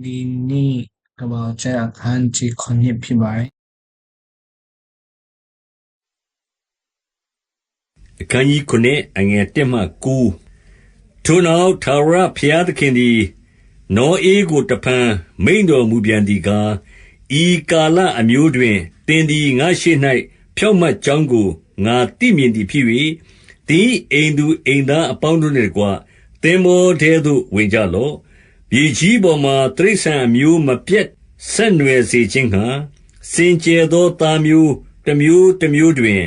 ဒီနေ့ကမ္ဘာကျအခန်းကြီး9ဖြစ်ပါတယ်အခန်းကြီး9အငယ်1မှ9ထိုနောက်သာဝရဘုရားသခင်သည်နောအေးကိုတဖန်မိန်တော်မူပြန်သည်ကားဤကာလအမျိုးတွင်တင်သည်ငါရှိ၌ဖြောက်မတ်ကြောင်းကိုငါသိမြင်သည်ဖြစ်၍သည်အိမ်သူအိမ်သားအပေါင်းတို့နှင့်တကွသင်္ဘောထဲသို့ဝင်ကြလော့ မြေကြီးပေါ်မှတိရစ္ဆာန်အမျိုးမပြတ်ဆက်နွယ်စေခြင်းငှာစင်ကြယ်သော သားမျိုးတစ်မျိုးတစ်မျိုးတွင်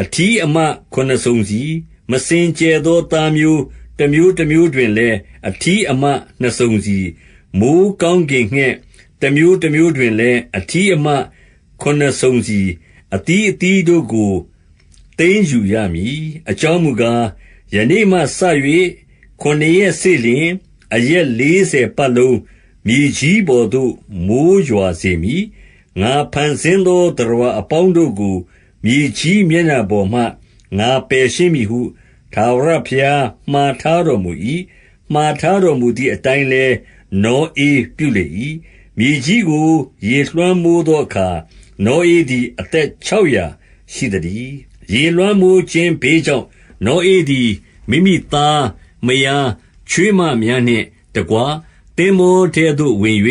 အထီးအမခုနစ်စုံစီ မစင်ကြယ်သော သားမျိုးတစ်မျိုးတစ်မျိုးတွင်လည်း အထီးအမနှစ်စုံစီ မိုးကောင်းကင်ငှက်တစ်မျိုးတစ်မျိုးတွင်လည်း အထီးအမခုနစ်စုံစီအတီးအတီးတို့ကို သိမ်းယူရမည် အကြောင်းမူကား ယနေ့မှစ၍ခုနှစ်ရက်စေ့လျင် အရက်လေးဆယ်ပတ်လုံး မြေကြီးပေါ်သို့ မိုးရွာစေမည် ငါဖန်ဆင်းသောတရဝအပေါင်းတို့ကို မြေကြီးမျက်နှာပေါ်မှ ငါပယ်ရှင်းမည်ဟု ထာဝရဘုရား မှားထားတော်မူ၏မှားထားတော်မူသည့်အတိုင်းလည်း နောအေးပြုလေ၏မြေကြီးကို ရေလွှမ်းမိုးသောအခါ နောအေးသည် အသက်600ရှိသည်ရေလွှမ်းမိုးခြင်းဘေးကြောင့် နောအေးသည် မိမိသား မယား ချွေးမများနှင့်တကွ သင်္ဘောထဲသို့ဝင်၍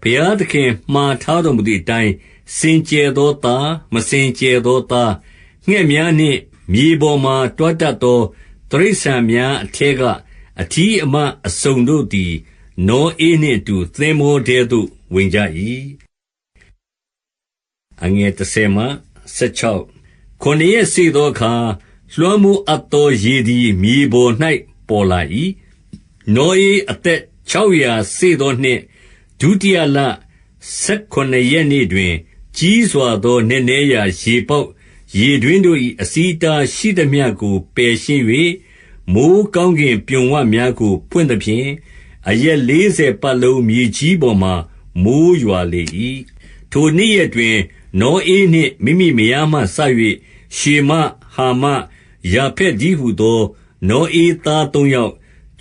ဘုရားသခင်မှားထားတော်မူသည့်အတိုင်း စင်ကြယ်သောသား မစင်ကြယ်သောသား ငှက်များနှင့် မြေပေါ်မှတွားတတ်သောတရိษံများအထက်ကအထီးအမအစုံတို့သည် နောအေးနှင့်အတူ သင်္ဘောထဲသို့ ဝင်ကြ၏အငယ်30မှ16ခုနှစ်ရက်စေသောအခါ လွှမ်းမိုးအပ်သော ရေသည် မြေပေါ်၌ပေါ်လာ၏ နောအေးအသက်600စေသောနှစ် ဒုတိယလ18ရက်နေ့တွင် ကြီးစွာသော နက်နဲရာရေပေါက်ရေတွင်းတို့၏အစီးအတားရှိသမျှကို ပယ်ရှင်း၍မိုးကောင်းကင်ပြွန်ဝများကို ဖွင့်သဖြင့် အရက်လေးဆယ်ပတ်လုံး မြေကြီးပေါ်မှမိုးရွာလေ၏ထိုနေ့ရက်တွင် နောအေးနှင့် မိမိမယားမှစ၍ရှေမ ဟာမ ယာဖက်ဒီဟုသော နောအေးသားသုံးယောက်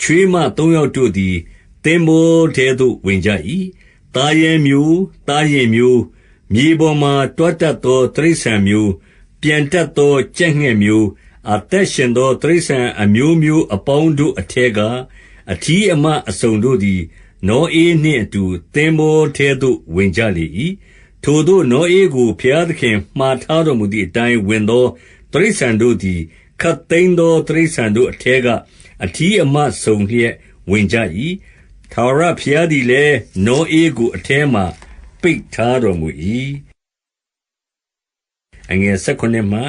ချွေးမသုံးယောက်တို့သည် သင်္ဘောထဲသို့ ဝင်ကြ၏။သားရဲမျိုး၊သားယဉ်မျိုး၊မြေပေါ်မှာ တွားတတ်သော တိရစ္ဆာန်မျိုး၊ပျံတတ်သော ကြက်ငှက်မျိုး၊အသက်ရှင်သော တိရစ္ဆာန်အမျိုးမျိုးအပေါင်းတို့အထဲက အထီးအမအစုံတို့သည် နောဧနှင့်အတူ သင်္ဘောထဲသို့ ဝင်ကြလေ၏။ထိုသို့ နောဧကို ဘုရားသခင်မှာထားတော်မူသည်အတိုင်း ဝင်သော တိရစ္ဆာန်တို့သည် ခတ်သိမ်းသောတရိษံတို့အထက်ကအထီးအမစုံလျက် ဝင်ကြ၏ထာဝရဘုရားသည်လည်း နောအေးကို အထဲမှပိတ်ထားတော်မူ၏အငယ်16မှ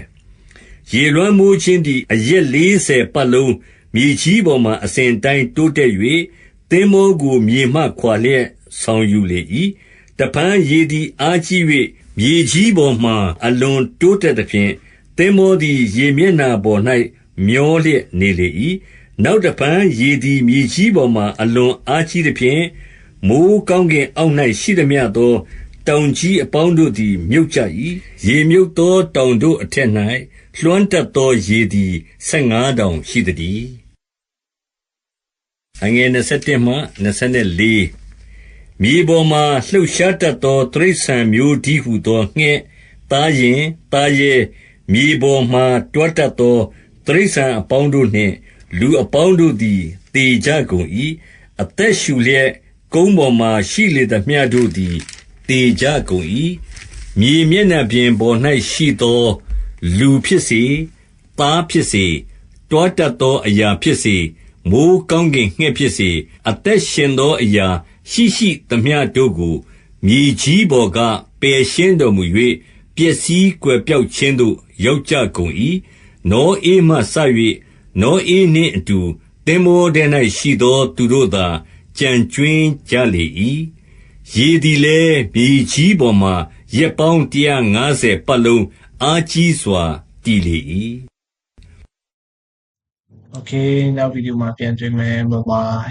20ရေလွှမ်းမိုးခြင်းသည် အရက်40ပတ်လုံး မြေကြီးပေါ်မှအစဉ်တိုင်း တိုးတက်၍သင်္ဘောကို မြေမှခွာလျက် ဆောင်ယူလေ၏တပန်းရေသည် အားကြီး၍မြေကြီးပေါ်မှအလွန်တိုးတက်သဖြင့် သင်္ဘောသည် ရေမျက်နှာပေါ်၌မျောလျက်နေလေ၏နောက်တပန်းရေသည် မြေကြီးပေါ်မှအလွန်အားကြီးသဖြင့် မိုးကောင်းကင်အောက်၌ရှိသမျှသော တောင်ကြီးအပေါင်းတို့သည် မြုပ်ကြ၏ရေမြုပ်သော တောင်တို့အထက်၌လွှမ်းတတ်သော ရေသည် ဆယ်ငါးတောင်ရှိသတည်းအငယ်27မှ24မြေပေါ်မှလှုပ်ရှားတတ်သောတရိษံမျိုးဒီဟုသော ငှက် သားရင်သားရဲ မြေပေါ်မှတွားတတ်သောတရိษံအပေါင်းတို့နှင့် လူအပေါင်းတို့သည်တေကြကုန်၏အသက်ရှူလျက် ကုန်းပေါ်မှရှိလေသမျှတို့သည်တေကြကုန်၏မြေမျက်နှာပြင်ပေါ်၌ရှိသော လူဖြစ်စေ သားဖြစ်စေ တွားတတ်သောအရာဖြစ်စေ မိုးကောင်းကင်ငှက်ဖြစ်စေ အသက်ရှင်သောအရာရှိရှိသမျှတို့ကို မြေကြီးပေါ်က ပယ်ရှင်းတော်မူ၍ ပျက်စီးကွယ်ပြောက်ခြင်းသို့ ရောက်ကြကုန်၏နောအေးမှဆ၍နောအေးနှင့်အတူ သင်္ဘောထဲ၌ရှိသော သူတို့သာကြံကျွင်းကြလေ၏ရေသည်လည်း မြေကြီးပေါ်မှရက်ပေါင်း150ပတ်လုံး အားကြီးစွာ တည်လေ၏ Okay နောက်ဗီဒီယိုမှာ ပြန်တွေ့မယ် bye bye